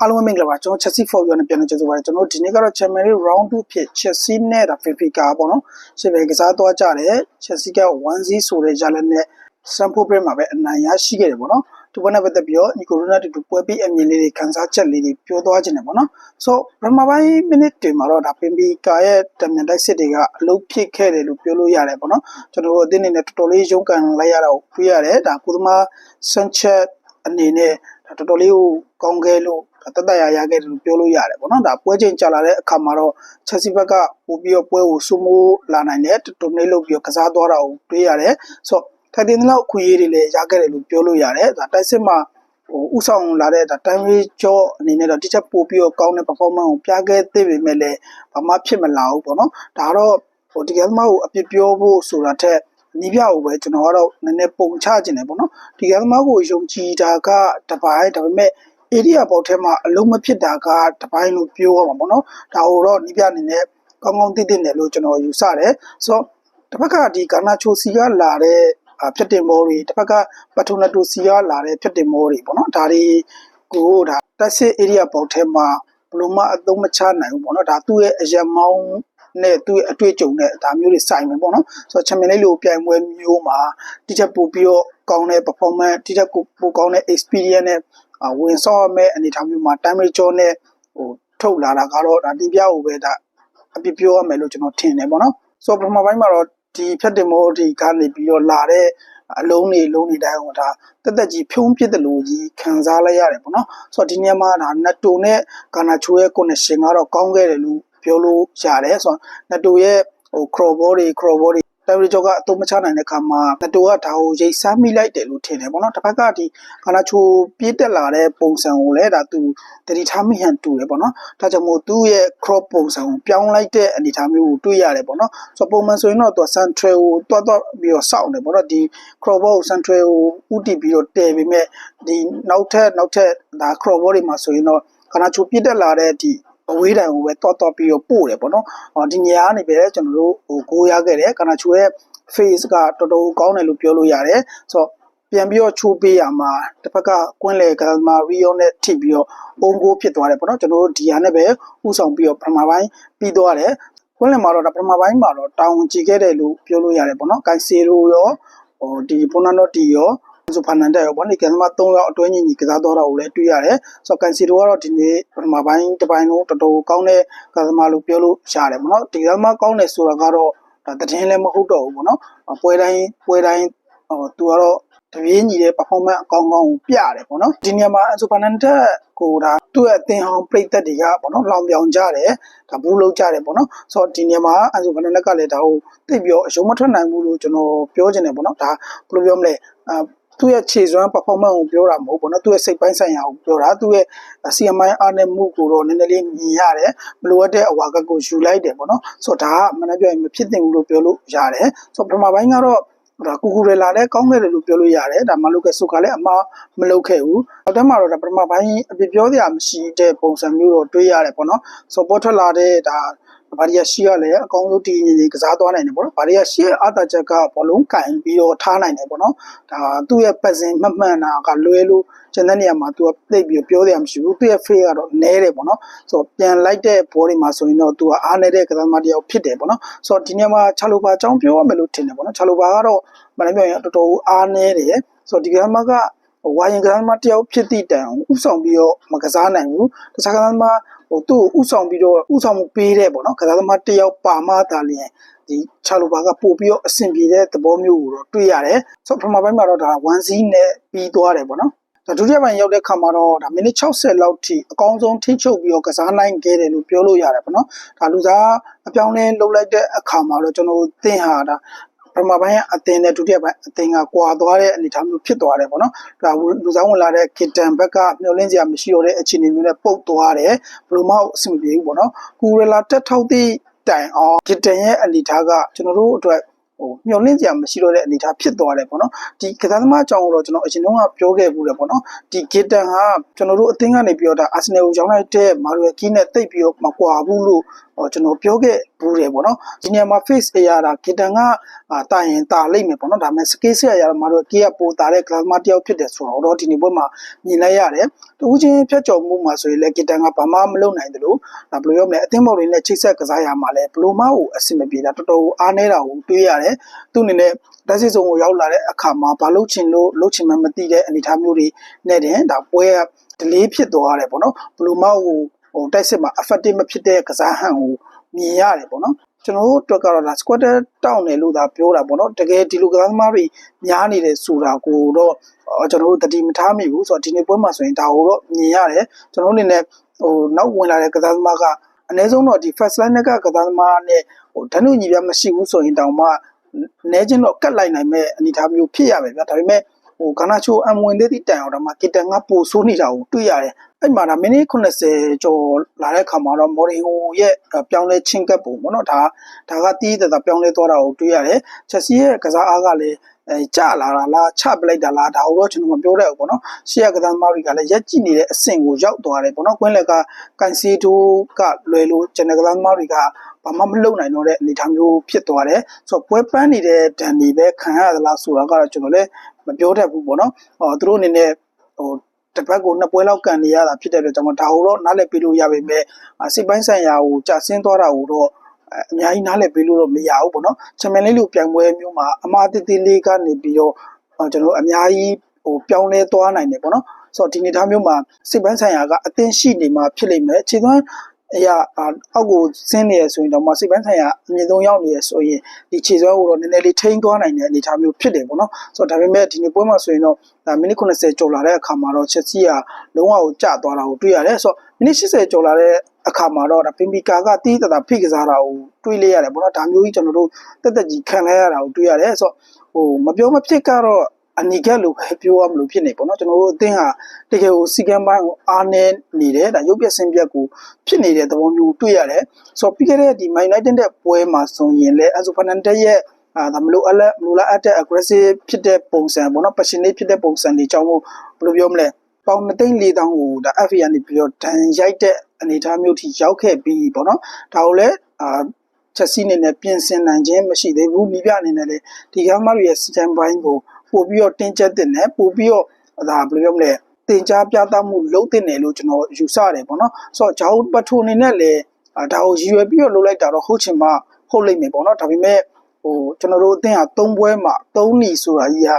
အားလုံးပဲမင်္ဂလာပါကျွန်တော် Chelsea for you နဲ့ပြန်လည်ကြိုဆိုပါရစေကျွန်တော်ဒီနေ့ကတော့ Champions League round 2ဖြစ် Chelsea နဲ့ဒါ Benfica ပေါ့နော်ရှေ့ပဲကစားသွားကြတယ် Chelsea က1-0ဆိုတဲ့ရလနဲ့ Stamford Bridge မှာပဲအနိုင်ရရှိခဲ့တယ်ပေါ့နော်ဒီပွဲနဲ့ပတ်သက်ပြီးတော့ Nico Ronaldo တူပွဲပြီးအမြင်လေးတွေခန်းစားချက်လေးတွေပြောသွားခြင်းတယ်ပေါ့နော်ဆိုပထမပိုင်းမိနစ်တွေမှာတော့ဒါ Benfica ရဲ့တမန်တိုက်စစ်တွေကအလုပ်ဖြစ်ခဲ့တယ်လို့ပြောလို့ရတယ်ပေါ့နော်ကျွန်တော်တို့အသင်းအနေနဲ့တော်တော်လေးရုန်းကန်လိုက်ရတာကိုတွေ့ရတယ်ဒါကုသမာ Sanchez အနေနဲ့ဒါတော်တော်လေးကိုကောင်းခဲ့လို့ တတရရခဲ့တယ်လို့ပြောလို့ရတယ်ပေါ့နော်ဒါပွဲချိန်ကြာလာတဲ့အခါမှာတော့ Chelsea ဘက်ကပို့ပြီးတော့ပွဲကိုစိုးမိုးလာနိုင်တယ်တူနေလို့ပြီးတော့ကစားသွားတာကိုတွေ့ရတယ်ဆိုတော့ထိုင်တင်လောက်ခွေရေးတွေလည်းရခဲ့တယ်လို့ပြောလို့ရတယ်ဒါတိုက်စစ်မှာဟိုဥဆောင်လာတဲ့ဒါတိုင်းရေးကြောအနေနဲ့တော့တစ်ချက်ပို့ပြီးတော့ကောင်းတဲ့ performance ကိုပြခဲ့သေးပေမဲ့လည်းဘာမှဖြစ်မလာဘူးပေါ့နော်ဒါတော့ဟိုတကယ်မှကိုအပြစ်ပြောဖို့ဆိုတာထက်နီးပြကိုပဲကျွန်တော်ကတော့နည်းနည်းပုံချခြင်းတယ်ပေါ့နော်ဒီကသမားကိုယုံကြည်တာကတပိုင်းဒါပေမဲ့ area ပေါက်ထဲမှာအလုံးမဖြစ်တာကတပိုင်းလို့ပြောရမှာပေါ့နော်ဒါဟိုတော့နီးပြအနေနဲ့ကောင်းကောင်းသိသိတယ်လို့ကျွန်တော်ယူဆတယ်ဆိုတော့တစ်ဖက်ကဒီကာနာချိုစီကလာတဲ့ဖြတ်တင်မောတွေတစ်ဖက်ကပထူနတိုစီကလာတဲ့ဖြတ်တင်မောတွေပေါ့နော်ဒါတွေကိုဒါတက်စစ် area ပေါက်ထဲမှာဘလို့မှအသုံးမချနိုင်ဘူးပေါ့နော်ဒါသူ့ရဲ့အရမောင်းနဲ့သူ့ရဲ့အတွေ့အကြုံနဲ့ဒါမျိုးတွေစိုက်မယ်ပေါ့နော်ဆိုတော့ချန်ပီယံလိလိုပြိုင်ပွဲမျိုးမှာတိကျပို့ပြီးတော့ကောင်းတဲ့ performance တိကျပိုကောင်းတဲ့ experience နဲ့ ဝင်ဆော့ရမယ့်အနေအထားမျိုးမှာ time ratio နဲ့ဟိုထုတ်လာတာကတော့ဒါတင်ပြဖို့ပဲဒါအပြပြောရမယ်လို့ကျွန်တော်ထင်တယ်ပေါ့နော်ဆိုတော့ပထမပိုင်းမှာတော့ဒီဖြတ်တင်မိုးဒီကနေပြီးတော့လာတဲ့အလုံးတွေလုံးတွေတိုင်းဟိုဒါတက်တက်ကြီးဖြုံးပြစ်တယ်လို့ကြီးခံစားလိုက်ရတယ်ပေါ့နော်ဆိုတော့ဒီနေရာမှာဒါနက်တိုနဲ့ကာနာချိုရဲ့ connection ကတော့ကောင်းခဲ့တယ်လို့ပြောလို့ရတယ်ဆိုတော့နက်တိုရဲ့ဟို cross ball တွေ cross ball တွေ တယ်ရီဂျောကအသုံးမချနိုင်တဲ့ခါမှာနတိုကဒါကိုရိတ်ဆမ်းမိလိုက်တယ်လို့ထင်တယ်ပေါ့နော်တစ်ဖက်ကဒီကာနာချိုပြေးတက်လာတဲ့ပုံစံကိုလည်းဒါသူတတိထားမိဟန်တူတယ်ပေါ့နော်ဒါကြောင့်မို့သူ့ရဲ့ crop ပုံစံကိုပြောင်းလိုက်တဲ့အနေအထားမျိုးကိုတွေ့ရတယ်ပေါ့နော်ဆိုတော့ပုံမှန်ဆိုရင်တော့သူ central ကိုတွတ်တွတ်ပြီးတော့စောင့်တယ်ပေါ့နော်ဒီ crop ကို central ကိုဥတီပြီးတော့တည်ပေမဲ့ဒီနောက်ထပ်နောက်ထပ်ဒါ crop တွေမှာဆိုရင်တော့ကာနာချိုပြေးတက်လာတဲ့ဒီ အဝေးတိုင်ကိုပဲတော့တော့ပြီးတော့ပို့တယ်ပေါ့နော်။ဟောဒီနေရာကနေပဲကျွန်တော်တို့ဟိုကိုးရခဲ့တယ်ကာနာချိုရဲ့ face ကတော်တော်ကောင်းတယ်လို့ပြောလို့ရတယ်။ဆိုတော့ပြန်ပြီးတော့ချိုးပေးရမှာတစ်ဖက်ကကွင်းလေကမာရီယိုနဲ့ထိပြီးတော့အုံကိုဖြစ်သွားတယ်ပေါ့နော်ကျွန်တော်တို့ဒီဟာနဲ့ပဲဥဆောင်ပြီးတော့ပထမပိုင်းပြီးသွားတယ်ကွင်းလေမှာတော့ပထမပိုင်းမှာတော့တောင်းကြည့်ခဲ့တယ်လို့ပြောလို့ရတယ်ပေါ့နော်ကိုင်စီရိုရောဟိုဒီပိုနာနိုတီရော ဆိုဖာနန်တက်ရောဗောနေကန်သမား3ယောက်အတွင်းညီညီကစားတော့တာကိုလည်းတွေ့ရတယ်ဆိုတော့ကန်စီတိုကတော့ဒီနေ့ပထမပိုင်းတစ်ပိုင်းလုံးတော်တော်ကောင်းတဲ့ကစားသမားလို့ပြောလို့ရတယ်ဗောနော်ဒီကစားသမားကောင်းတယ်ဆိုတာကတော့ဒါတည်င်းလည်းမဟုတ်တော့ဘူးဗောနော်ပွဲတိုင်းပွဲတိုင်းဟိုသူကတော့တပြေးညီတဲ့ performance အကောင်းကောင်းကိုပြတယ်ပေါ့နော်ဒီနေရာမှာအန်ဆိုဖာနန်တက်ကိုဒါသူ့ရဲ့အသင်ဟောင်းပြိသက်တွေကပေါ့နော်လောင်ပြောင်ကြတယ်ဒါဘူးလုံးကြတယ်ပေါ့နော်ဆိုတော့ဒီနေရာမှာအန်ဆိုဖာနန်တက်ကလည်းဒါကိုသိပြီးတော့အယုံမထွက်နိုင်ဘူးလို့ကျွန်တော်ပြောချင်တယ်ပေါ့နော်ဒါဘယ်လိုပြောမလဲအ သူ့ရဲ့ခြေစွမ်း performance ကိုပြောတာမဟုတ်ဘူးเนาะသူ့ရဲ့စိတ်ပိုင်းဆိုင်ရာကိုပြောတာသူ့ရဲ့ CMI အားနဲ့မှုကိုတော့နည်းနည်းလေးမြင်ရတယ်မလိုအပ်တဲ့အဝါကကိုယူလိုက်တယ်ပေါ့နော်ဆိုတော့ဒါကမနှပြောရင်မဖြစ်သင့်ဘူးလို့ပြောလို့ရတယ်ဆိုတော့ပထမပိုင်းကတော့ဒါကူကူရလာလည်းကောင်းခဲ့တယ်လို့ပြောလို့ရတယ်ဒါမှလုကဆုကလည်းအမှားမလုပ်ခဲ့ဘူးနောက်တန်းမှာတော့ဒါပထမပိုင်းအပြပြောစရာမရှိတဲ့ပုံစံမျိုးတော့တွေးရတယ်ပေါ့နော်ဆိုပေါ်ထွက်လာတဲ့ဒါ ဘာရီယာရှိရလည်းအကောင်းဆုံးတည်ငြိမ်ငြိမ်ကစားသွားနိုင်တယ်ပေါ့နော်ဘာရီယာရှိရဲ့အတာချက်ကဘောလုံးကင်ပြီးတော့ထားနိုင်တယ်ပေါ့နော်ဒါသူ့ရဲ့ပတ်စင်မှတ်မှန်တာကလွဲလို့ကျန်တဲ့နေရာမှာသူကသိပြီးပြောတယ်မရှိဘူးသူ့ရဲ့ face ကတော့နဲတယ်ပေါ့နော်ဆိုတော့ပြန်လိုက်တဲ့ဘောတွေမှာဆိုရင်တော့သူကအားနေတဲ့ကစားသမားတစ်ယောက်ဖြစ်တယ်ပေါ့နော်ဆိုတော့ဒီနေရာမှာချာလိုပါအကြောင်းပြောရမယ်လို့ထင်တယ်ပေါ့နော်ချာလိုပါကတော့မနက်ပြောရင်တော်တော်အားနေတယ်ဆိုတော့ဒီကစားသမားကဝါရင်ကစားသမားတယောက်ဖြစ်သည့်တိုင်အောင်ဥဆောင်ပြီးတော့မကစားနိုင်ဘူးတခြားကစားသမား ဟိုသူ့ကိုဥဆောင်ပြီးတော့ဥဆောင်မှုပေးတဲ့ပေါ့နော်ကစားသမားတယောက်ပါမှသာလျှင်ဒီချာလိုဘာကပို့ပြီးတော့အဆင်ပြေတဲ့သဘောမျိုးကိုတော့တွေ့ရတယ်ဆိုတော့ပထမပိုင်းမှာတော့ဒါ1 C နဲ့ပြီးသွားတယ်ပေါ့နော်ဒါဒုတိယပိုင်းရောက်တဲ့ခါမှာတော့ဒါမိနစ်60လောက်ထိအကောင်းဆုံးထိချုပ်ပြီးတော့ကစားနိုင်ခဲ့တယ်လို့ပြောလို့ရတယ်ပေါ့နော်ဒါလူစားအပြောင်းလဲလုပ်လိုက်တဲ့အခါမှာတော့ကျွန်တော်သင်ဟာဒါ ပထမပိုင်းအသင်နဲ့ဒုတိယပိုင်းအသင်ကကွာသွားတဲ့အနေအထားမျိုးဖြစ်သွားတယ်ပေါ့နော်ဒါလူစားဝင်လာတဲ့ကစ်တန်ဘက်ကမျောလင်းစရာမရှိတော့တဲ့အခြေအနေမျိုးနဲ့ပုတ်သွားတယ်ဘယ်လိုမှအဆင်မပြေဘူးပေါ့နော်ကူရလာတက်ထောက်သည့်တိုင်အောင်ကစ်တန်ရဲ့အနေအထားကကျွန်တော်တို့အတွက်ဟိုမျောလင့်စရာမရှိတော့တဲ့အနေအထားဖြစ်သွားတယ်ပေါ့နော်ဒီကစားသမားအကြောင်းကိုတော့ကျွန်တော်အရင်တုန်းကပြောခဲ့ဘူးတယ်ပေါ့နော်ဒီဂီတန်ဟာကျွန်တော်တို့အသင်းကနေပြီးတော့ဒါအာဆင်နယ်ကိုရောင်းလိုက်တဲ့မာရီယယ်ကီးနဲ့တိတ်ပြီးတော့မကွာဘူးလို့ဟော ကျွန်တော်ပြောခဲ့ဘူးတယ်ပေါ့နော်ဒီနေရာမှာ face အရာတာကီတန်ကအာတာရင်တာလိမ့်မယ်ပေါ့နော်ဒါပေမဲ့ scale ဆက်အရာမှာတော့ key ကပိုတာတဲ့ class မတယောက်ဖြစ်တယ်ဆိုတော့ဒီနေ့ဘက်မှာမြင်လိုက်ရတယ်တူချင်းဖြတ်ကျော်မှုမှာဆိုရင်လည်းကီတန်ကဘာမှမလုပ်နိုင်တယ်လို့ဒါဘယ်လိုပြောမလဲအသင်းမော်တွေနဲ့ချိတ်ဆက်ကစားရမှာလဲဘလိုမကိုအဆင်မပြေတာတော်တော်အားနေတာကိုတွေးရတယ်သူ့အနေနဲ့လက်စစ်စုံကိုရောက်လာတဲ့အခါမှာဘာလို့ချင်လို့လုပ်ချင်မှမသိတဲ့အနေအထားမျိုးတွေနဲ့တင်ဒါပွဲက delay ဖြစ်သွားရတယ်ပေါ့နော်ဘလိုမကို ဟိုတိုက်စစ်မှာ effective မဖြစ်တဲ့ကစားဟန်ကိုမြင်ရတယ်ပေါ့နော်ကျွန်တော်တို့အတွက်ကတော့ဒါ squatter တောင်းတယ်လို့သာပြောတာပေါ့နော်တကယ်ဒီလိုကစားသမားတွေများနေတယ်ဆိုတာကိုတော့ကျွန်တော်တို့တတိမထားမိဘူးဆိုတော့ဒီနေ့ပွဲမှာဆိုရင်ဒါကိုတော့မြင်ရတယ်ကျွန်တော်တို့အနေနဲ့ဟိုနောက်ဝင်လာတဲ့ကစားသမားကအနည်းဆုံးတော့ဒီ first line ကကစားသမားနဲ့ဟိုဓာတ်ညညီပြမရှိဘူးဆိုရင်တောင်မှနဲချင်းတော့ကတ်လိုက်နိုင်မဲ့အနေအထားမျိုးဖြစ်ရမယ်ဗျာဒါပေမဲ့ဟိုကနာချိုအမဝင်သေးတဲ့တိုင်အောင်တော့မှကီတန်ကပိုဆိုးနေတာကိုတွေ့ရတယ် အဲ့မှာဒါမိနစ်80ကျော်လာတဲ့ခါမှာတော့မော်ရီဟိုရဲ့ပြောင်းလဲချင်းကပ်ပုံပေါ့နော်ဒါဒါကတီးတသာပြောင်းလဲသွားတာကိုတွေ့ရတယ်ချက်စီရဲ့ကစားအားကလည်းအဲကြလာတာလားချပလိုက်တာလားဒါတော့ကျွန်တော်မပြောတတ်ဘူးပေါ့နော်ရှေ့ကကစားသမားတွေကလည်းရက်ကြည့်နေတဲ့အဆင့်ကိုရောက်သွားတယ်ပေါ့နော်ကွင်းလက်ကကန်စီတိုကလွယ်လို့ကျွန်တော်ကစားသမားတွေကဘာမှမလုပ်နိုင်တော့တဲ့အနေအထားမျိုးဖြစ်သွားတယ်ဆိုတော့ပွဲပန်းနေတဲ့ဒန်ဒီပဲခံရသလားဆိုတာကတော့ကျွန်တော်လည်းမပြောတတ်ဘူးပေါ့နော်ဟောသူတို့အနေနဲ့ဟို တစ်ပတ်ကိုနှစ်ပွဲလောက်ကန်နေရတာဖြစ်တဲ့အတွက်ကျွန်တော်ဒါကိုတော့နားလည်ပေးလို့ရပါမယ်စိတ်ပိုင်းဆိုင်ရာကိုကြာဆင်းသွားတာကိုတော့အများကြီးနားလည်ပေးလို့တော့မရဘူးပေါ့နော်ချန်ပီယံလိလိုပြိုင်ပွဲမျိုးမှာအမားတိတိလေးကနေပြီးတော့ကျွန်တော်အများကြီးဟိုပြောင်းလဲသွားနိုင်တယ်ပေါ့နော်ဆိုတော့ဒီနေသားမျိုးမှာစိတ်ပိုင်းဆိုင်ရာကအသင်ရှိနေမှာဖြစ်လိမ့်မယ်ခြေသွမ်း အရာအောက်ကိုဆင်းနေရဆိုရင်တော့မစိတ်ပိုင်းဆိုင်ရာအမြင့်ဆုံးရောက်နေရဆိုရင်ဒီခြေစွမ်းကိုတော့နည်းနည်းလေးထိန်းသွားနိုင်တဲ့အနေအထားမျိုးဖြစ်တယ်ပေါ့နော်ဆိုတော့ဒါပေမဲ့ဒီနေ့ပွဲမှာဆိုရင်တော့ဒါမိနစ်80ကျော်လာတဲ့အခါမှာတော့ချက်စီကလုံးဝကိုကျသွားတာကိုတွေ့ရတယ်ဆိုတော့မိနစ်80ကျော်လာတဲ့အခါမှာတော့ဒါပင်ပီကာကတီးတတာဖိကစားတာကိုတွေးလိုက်ရတယ်ပေါ့နော်ဒါမျိုးကြီးကျွန်တော်တို့တက်တက်ကြီးခံလိုက်ရတာကိုတွေးရတယ်ဆိုတော့ဟိုမပြောမဖြစ်ကတော့ အနိကလို့ပဲပြောရမလို့ဖြစ်နေပေါ့နော်ကျွန်တော်တို့အသင်းဟာတကယ်ကိုစီကံပိုင်းကိုအားနည်းနေတယ်ဒါရုပ်ပြဆင်းပြက်ကိုဖြစ်နေတဲ့သဘောမျိုးတွေ့ရတယ်ဆိုတော့ပြီးခဲ့တဲ့ဒီ Man United တဲ့ပွဲမှာဆိုရင်လည်း Enzo Fernandez ရဲ့အာဒါမလို့အလက်မလို့လားအတက် aggressive ဖြစ်တဲ့ပုံစံပေါ့နော် passionate ဖြစ်တဲ့ပုံစံတွေကြောင့်မို့ဘယ်လိုပြောမလဲပေါင်2သိန်း4တောင်းကိုဒါ FA ကနေပြီးတော့ဒဏ်ရိုက်တဲ့အနေအထားမျိုးထိရောက်ခဲ့ပြီးပေါ့နော်ဒါကိုလည်းအာချက်စီနေနဲ့ပြင်ဆင်နိုင်ခြင်းမရှိသေးဘူးမိပြအနေနဲ့လေဒီကမ်းမတွေရဲ့စီတန်ပိုင်းကို ပို့ပြီးတော့တင်းကျပ်တဲ့နဲ့ပို့ပြီးတော့ဒါဘယ်လိုပြောမလဲတင် जा ပြသမှုလုပ်တဲ့နယ်လို့ကျွန်တော်ယူဆတယ်ပေါ့နော်ဆိုတော့ဂျောင်းပထိုအနေနဲ့လည်းဒါကိုရည်ရွယ်ပြီးတော့လုပ်လိုက်တာတော့ဟုတ်ချင်မှဟုတ်လိမ့်မယ်ပေါ့နော်ဒါပေမဲ့ဟိုကျွန်တော်တို့အသင်းဟာ၃ပွဲမှာ၃နီဆိုတာကြီးက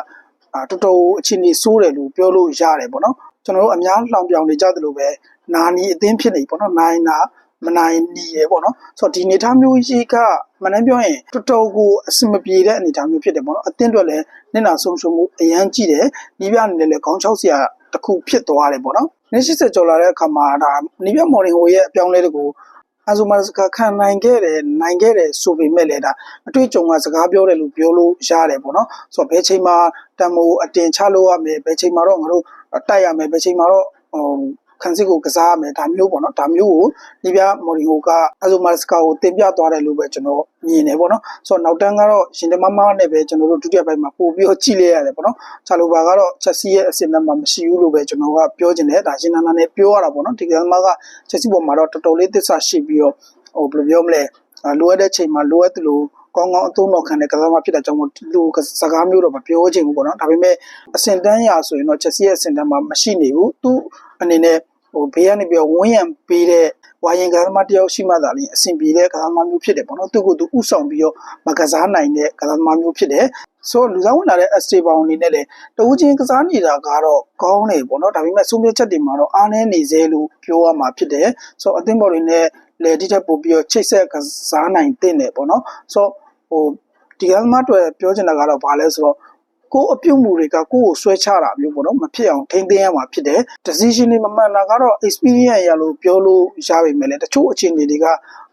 တော်တော်အခြေအနေဆိုးတယ်လို့ပြောလို့ရတယ်ပေါ့နော်ကျွန်တော်တို့အများလောင်ပြောင်နေကြတယ်လို့ပဲနာနီအသင်းဖြစ်နေပေါ့နော်နိုင်နာ မနိုင်နေရပေါ့နော်ဆိုတော့ဒီအနေထားမျိုးကြီးကမနှမ်းပြောရင်တော်တော်ကိုအဆင်မပြေတဲ့အနေထားမျိုးဖြစ်တယ်ပေါ့နော်အသင်းအတွက်လည်းနင့်နာဆုံးရှုံးမှုအရန်ကြည့်တယ်နီးပြအနေနဲ့လည်းခေါင်းချောက်စရာတစ်ခုဖြစ်သွားတယ်ပေါ့နော်နေ့80ကျော်လာတဲ့အခါမှာဒါနီးပြမော်ရင်ဟိုရဲ့အပြောင်းလဲတကူအဇူမာစကခံနိုင်ခဲ့တယ်နိုင်ခဲ့တယ်ဆိုပေမဲ့လည်းဒါအတွေ့အကြုံကစကားပြောတယ်လို့ပြောလို့ရတယ်ပေါ့နော်ဆိုတော့ဘယ်ချိန်မှာတန်မိုးအတင်ချလို့ရမယ်ဘယ်ချိန်မှာတော့ငါတို့တိုက်ရမယ်ဘယ်ချိန်မှာတော့ဟို ခံစစ်ကိုကစားရမယ်ဒါမျိုးပေါ့နော်ဒါမျိုးကိုဒီပြမော်ရီဟိုကအဇိုမာစကာကိုတင်ပြသွားတယ်လို့ပဲကျွန်တော်မြင်တယ်ပေါ့နော်ဆိုတော့နောက်တန်းကတော့ရှင်တမမနဲ့ပဲကျွန်တော်တို့ဒုတိယပိုင်းမှာပို့ပြီးတော့ကြည့်လိုက်ရတယ်ပေါ့နော်ချာလိုဘာကတော့ချက်စီရဲ့အစင်နံမှာမရှိဘူးလို့ပဲကျွန်တော်ကပြောချင်တယ်ဒါရှင်နာနာနဲ့ပြောရတာပေါ့နော်ဒီကမကချက်စီပေါ်မှာတော့တော်တော်လေးသစ္စာရှိပြီးတော့ဟိုဘယ်လိုပြောမလဲလိုအပ်တဲ့ချိန်မှာလိုအပ်တယ်လို့ကောင်းကောင်းအသုံးတော်ခံတဲ့ကစားမဖြစ်တဲ့ကြောင့်မို့လူစကားမျိုးတော့မပြောချင်ဘူးပေါ့နော်ဒါပေမဲ့အစင်တန်းရာဆိုရင်တော့ချက်စီရဲ့အစင်တန်းမှာမရှိနေဘူးသူ အနေနဲ့ဟိုဘေးကနေပြီးဝန်းရံပေးတဲ့ဝါရင်ကစားမတယောက်ရှိမှသာလျှင်အဆင်ပြေတဲ့ကစားမမျိုးဖြစ်တယ်ပေါ့နော်သူကသူဥဆောင်ပြီးတော့မကစားနိုင်တဲ့ကစားမမျိုးဖြစ်တယ်ဆိုလူစားဝင်လာတဲ့ ST ဘောင်အနေနဲ့လည်းတဦးချင်းကစားနေတာကတော့ကောင်းတယ်ပေါ့နော်ဒါပေမဲ့ဆုံးဖြတ်ချက်တွေမှာတော့အားနည်းနေသေးလို့ပြောရမှာဖြစ်တယ်ဆိုတော့အသင်းဘော်တွေနဲ့လေဒီတက်ပို့ပြီးတော့ချိတ်ဆက်ကစားနိုင်တဲ့နေပေါ့နော်ဆိုတော့ဟိုဒီကမ်းမတွေပြောချင်တာကတော့ဘာလဲဆိုတော့ ကိုအပြုတ်မှုတွေကကိုကိုဆွဲချတာမျိုးပေါ့နော်မဖြစ်အောင်ထိန်းသိမ်းရမှာဖြစ်တယ် decision တွေမမှန်တာကတော့ experience ရလို့ပြောလို့ရပါမယ်လေတချို့အခြေအနေတွေက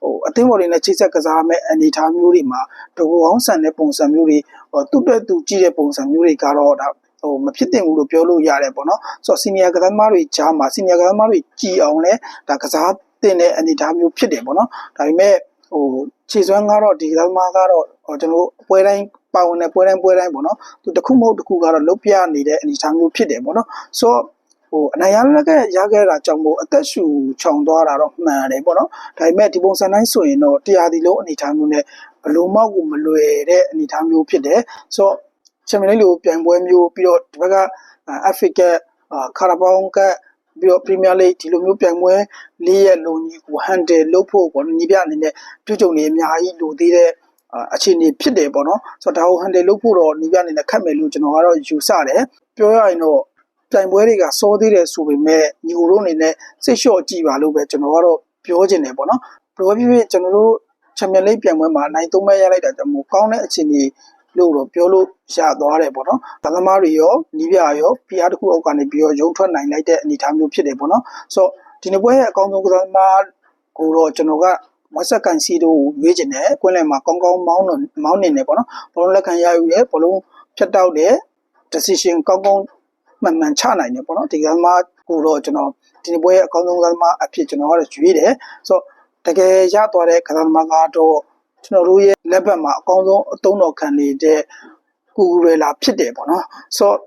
ဟိုအသင်းပေါ်တွေနဲ့ချိတ်ဆက်ကစားမဲ့အနေအထားမျိုးတွေမှာတကူအောင်ဆန်တဲ့ပုံစံမျိုးတွေဟိုသူ့အတွက်သူကြည့်တဲ့ပုံစံမျိုးတွေကတော့ဒါဟိုမဖြစ်တင်ဘူးလို့ပြောလို့ရတယ်ပေါ့နော်ဆိုတော့ senior ကစားသမားတွေကြားမှာ senior ကစားသမားတွေကြည်အောင်လဲဒါကစားတင်တဲ့အနေအထားမျိုးဖြစ်တယ်ပေါ့နော်ဒါပေမဲ့ဟိုခြေစွမ်းကတော့ဒီကစားသမားကတော့ကျွန်တော်တို့ပွဲတိုင်း ပါဝင်တဲ့ပွဲတိုင်းပွဲတိုင်းပေါ့နော်သူတစ်ခုမဟုတ်တစ်ခုကတော့လုတ်ပြနေတဲ့အနေအထားမျိုးဖြစ်တယ်ပေါ့နော်ဆိုတော့ဟဟိုအနိုင်ရလက်ကရခဲ့တာကြောင့်မို့အသက်ရှူချောင်သွားတာတော့မှန်တယ်ပေါ့နော်ဒါပေမဲ့ဒီပုံစံတိုင်းဆိုရင်တော့တရားဒီလုံးအနေအထားမျိုးနဲ့ဘလို့မောက်ကိုမလွယ်တဲ့အနေအထားမျိုးဖြစ်တယ်ဆိုတော့ချန်ပီယံလိလိုပြိုင်ပွဲမျိုးပြီးတော့ဒီဘက်ကအာဖရိကခါရာဘောင်ကပြီးတော့ပရီးမီးယားလိဒီလိုမျိုးပြိုင်ပွဲလေးရက်လုံးကြီးကိုဟန်တယ်လုပ်ဖို့ပေါ့ညီပြအနေနဲ့ပြုကြုံနေအများကြီးလိုသေးတဲ့ အာအခြေအနေဖြစ်တယ်ပေါ့နော်ဆိုတော့ဒါကိုဟန်တယ်လုပ်ဖို့တော့နေပြအနေနဲ့ခက်မယ်လို့ကျွန်တော်ကတော့ယူဆတယ်ပြောရရင်တော့ပြိုင်ပွဲတွေကစောသေးတယ်ဆိုပေမဲ့ညီကိုတို့အနေနဲ့စိတ်လျှော့ကြည့်ပါလို့ပဲကျွန်တော်ကတော့ပြောချင်တယ်ပေါ့နော်ဘယ်လိုပဲဖြစ်ဖြစ်ကျွန်တော်တို့ချန်ပီယံလိပြိုင်ပွဲမှာနိုင်သုံးမဲ့ရလိုက်တာကြောင့်မို့ကောင်းတဲ့အခြေအနေလို့တော့ပြောလို့ရသွားတယ်ပေါ့နော်။သသမားတွေရောနီးပြရော PR တစ်ခုအောက်ကနေပြီးတော့ရုံထွက်နိုင်လိုက်တဲ့အနေအထားမျိုးဖြစ်တယ်ပေါ့နော်။ဆိုတော့ဒီနေ့ပွဲရဲ့အကောင်းဆုံးကစားသမားကိုတော့ကျွန်တော်က ဝက်ဆက်ကန်စီတို့ကိုရွေးကျင်တယ်ကွင်းလယ်မှာကောင်းကောင်းမောင်းနေမောင်းနေတယ်ပေါ့နော်ဘလုံးလက်ခံရယူရဲဘလုံးဖြတ်တောက်တယ် decision ကောင်းကောင်းမှန်မှန်ချနိုင်တယ်ပေါ့နော်ဒီကမ်းမကိုတော့ကျွန်တော်ဒီနေ့ပွဲရဲ့အကောင်းဆုံးကမ်းမအဖြစ်ကျွန်တော်ကတော့ရွေးတယ်ဆိုတော့တကယ်ရသွားတဲ့ကမ်းမကတော့ကျွန်တော်တို့ရဲ့လက်ဘက်မှာအကောင်းဆုံးအသုံးတော်ခံနေတဲ့ကူရလာဖြစ်တယ်ပေါ့နော်ဆိုတော့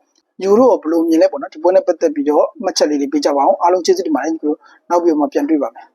ယူရိုဘယ်လိုမြင်လဲပေါ့နော်ဒီပွဲနဲ့ပတ်သက်ပြီးတော့မှတ်ချက်လေးတွေပေးကြပါအောင်အားလုံးကျေးဇူးတင်ပါတယ်ဒီလိုနောက်ပြီးတော့မှပြန်တွေ့ပါမယ်